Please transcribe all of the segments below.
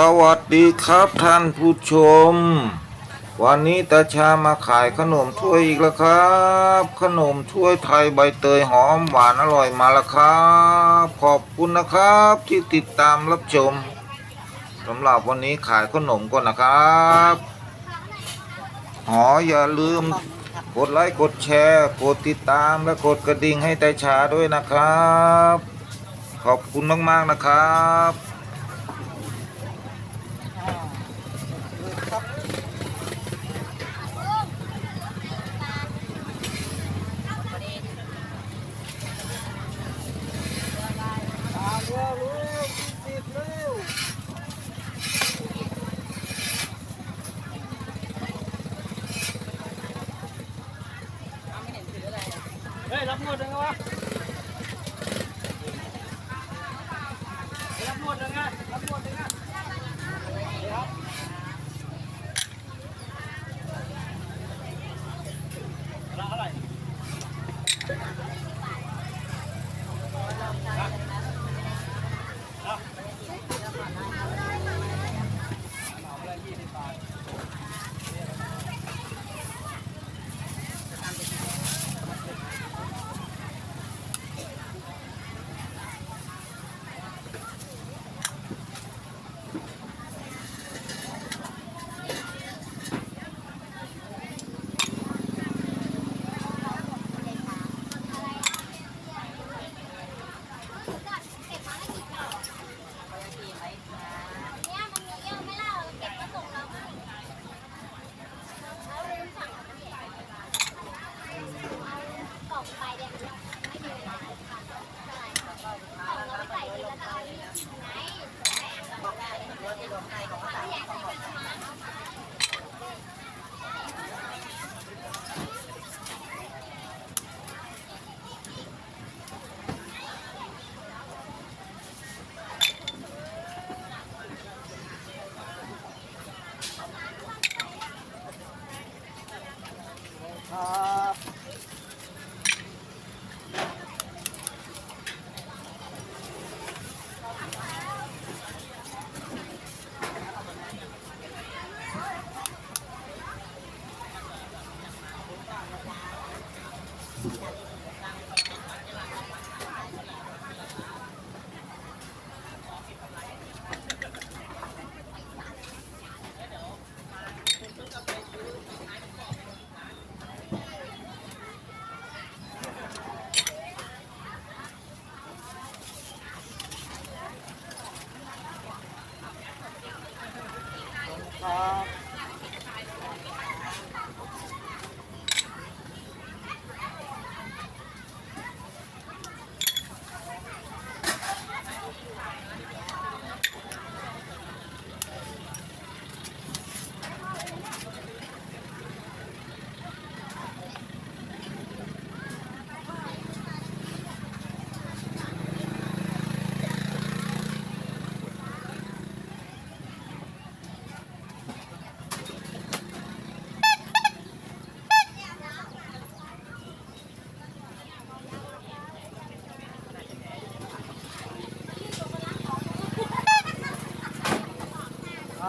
สวัสดีครับท่านผู้ชม วันนี้ตาชามาขายขนมถ้วยอีกแล้วครับ ขนมถ้วยไทยใบเตยหอมหวานอร่อยมาแล้วครับ ขอบคุณนะครับที่ติดตามรับชมสำหรับวันนี้ขายขนมก่อนนะครับหออย่าลืมกดไลค์กดแชร์ กดติดตามและกดกระดิ่งให้ตาชาด้วยนะครับ ขอบคุณมากๆนะครับ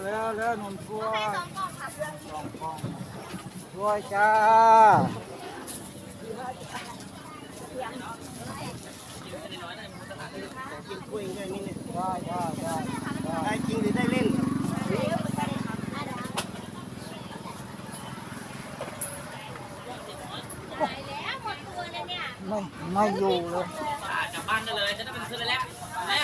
มาเร็วเร็วหนุ่มช่วยสองกล่องช่วยจ้ากินถ้วยด้วยนี่ได้ได้ได้ได้จริงหรือได้เล่นไม่ไม่อยู่เลย กลับบ้านกันเลยจะได้เป็นคืนเลยแล้วแม่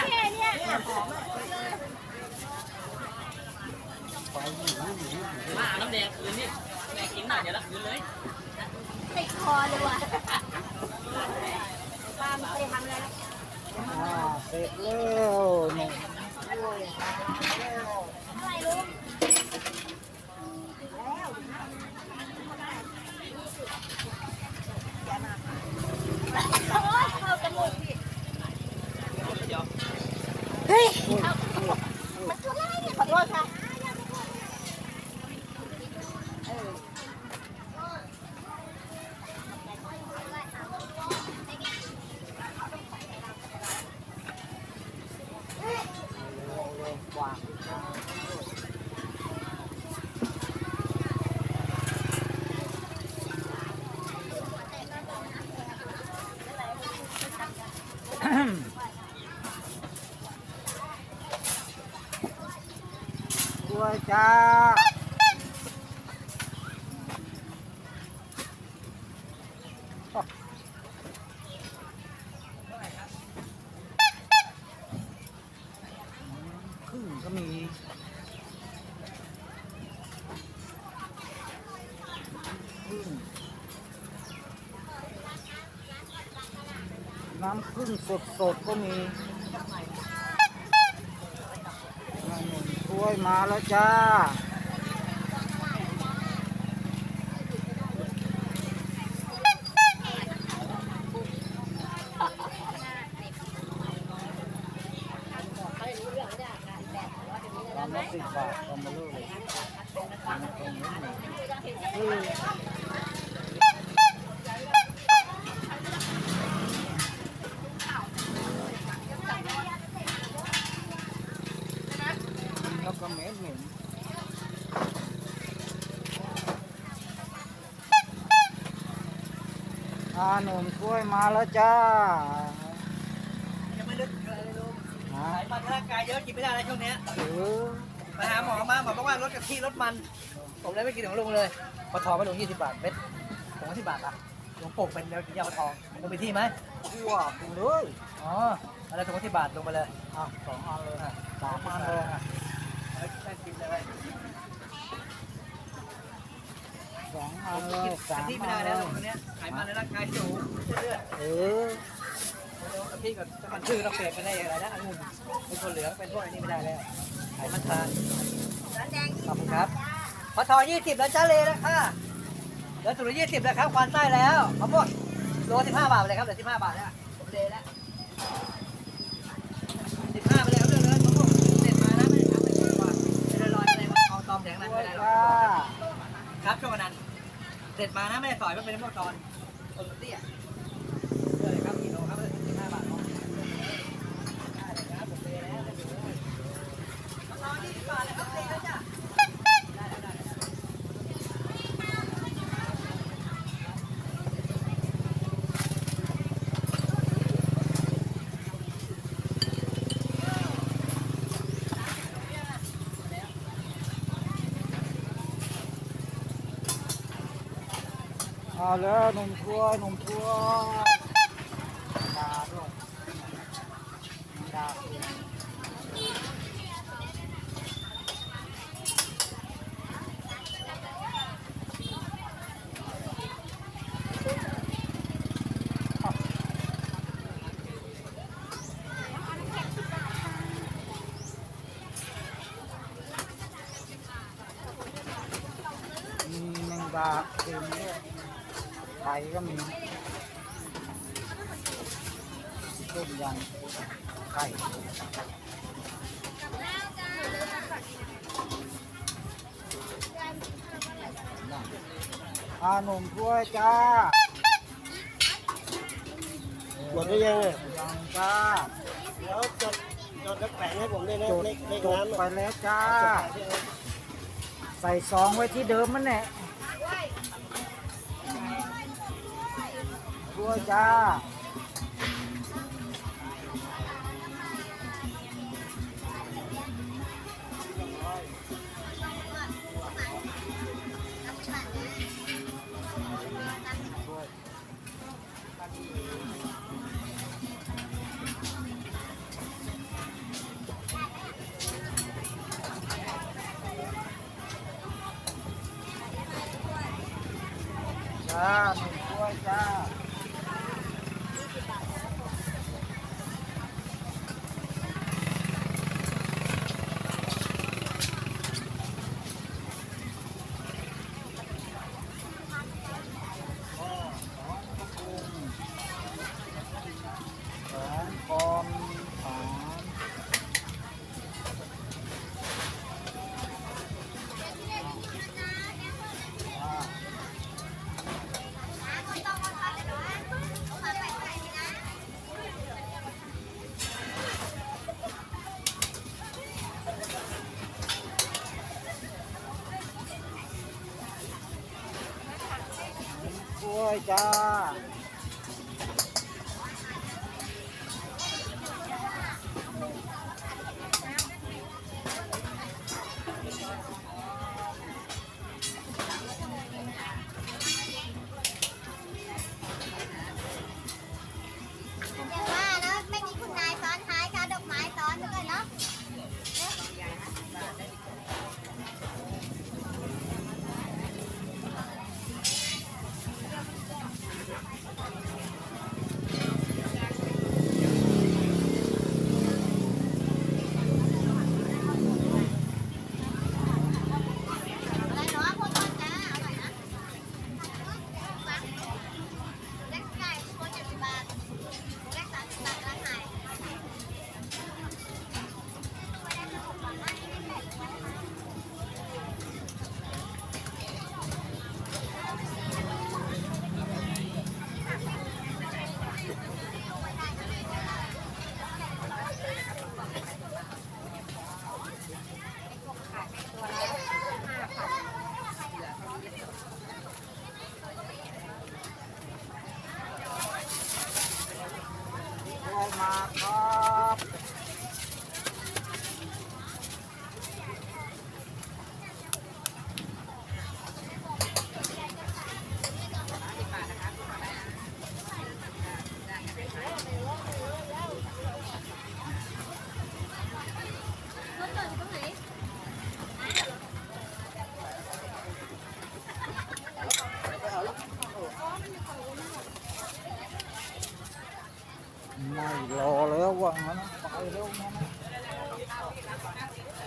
มาน้ำแดงคืนนี่แม่กินหน่อยเดี๋ยวละคืนเลยติดคอเลยว่ะป้าไม่เคยทำอะไรแล้วอ่าเสร็จแล้วเนี่ยอะไรลูกโอ๊ยเข้าจมูกพี่เฮ้ยเอามันตัวอะไรเนี่ยขอโทษค่ะ ถ้วยจ้าครึ่งก็มีครึ่งน้ำครึ่งสดสดๆก็มีขน มถ้วยมาแล้วจ้า สิบบาทก็มาลูกเลยอืมแล้วก็เหม็นเหม็น อาหนุ่มถ้วยมาแล้วจ้า ยังไม่ลึกอะไรเลยลุงฮะไขมันในร่างกายเยอะกินไม่ได้แล้วช่วงเนี้ยเออไปหาหมอมาหมอบอกว่าลดกะทิลดมัน ผมเลยไม่กินของลุงเลยปลาทองไปลุงยี่สิบบาทเม็ดผมว่าสิบบาทอะลุงปลูกเป็นแล้วกินยาปลาทองลุงไปที่ไหมคั่วไปเลยอ๋ออะไรถุงละสิบบาทลงไปเลยอะสองอันเลยอะสามอันเลยอะเอาไปกินเลย สองอันเลกินสามทิไม่ได้แล้วตรงนี้ไขมันในร่างกายสูงเรื่อยเออๆกะทิกับมันชื่อเราเปลี่ยนไปได้อะไรนะองุ่นเป็นคนเหลืองเป็นพวกอันนี้ไม่ได้แล้วไขมันทานขอบคุณครับปลาทองยี่สิบแล้วจ้าเลยนะค่ะเหลือถุงละยี่สิบแล้วครับควานไส้แล้วข้าวโพดโลสิบห้าบาทเลยครับเหลือสิบห้าบาทแล้วผมเลยแล้วสิบห้าไปเลยครับเรื่องเลยข้าวโพดเสร็จมานะไม่ได้ทำไม่ได้ว่าไม่ได้ลอยอะไรมาเอาตอมแดงนั้นไม่ได้หรอกครับช่วงนั้น เสร็จมานะไม่ได้สอยมันเป็นพวกตอนคนเตี้ยครับกิโลครับสิบห้าบาทเนาะได้เลยครับผมเลยแล้วรอยี่สิบบาทเลยครับเลยแล้วจ้ะได้ได้ได้ เอาแล้วหนุ่มถ้วยหนุ่มถ้วยดาด้วยดาเองมีแมงดาเค็มด้วย ไข่ก็มีต้มยำไข่อาหนุ่มถ้วยจ้าหมดหรือยังอะยังจ้าเดี๋ยวจดจดแล้วแปะให้ผมด้วยนะจดเลขเลขจดน้ำไปอะแล้วจ้า ใส่ซองไว้ที่เดิมมันแหละ ถ้วยจ้าจ้าหนึ่งถ้วยจ้า จ้า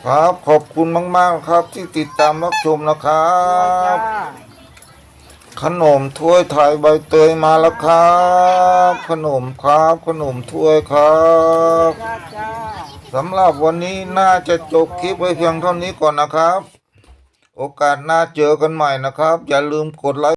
ครับขอบคุณมากๆครับ ที่ติดตามรับชมนะครับจ้าขนมถ้วยไทยใบเตยมาแล้วครับ ขนมครับ ขนมถ้วยครับจ้าจ้าสำหรับวันนี้น่าจะจบคลิปไว้เพียงเท่านี้ก่อนนะครับ โอกาสหน้าเจอกันใหม่นะครับ อย่าลืมกดไลค์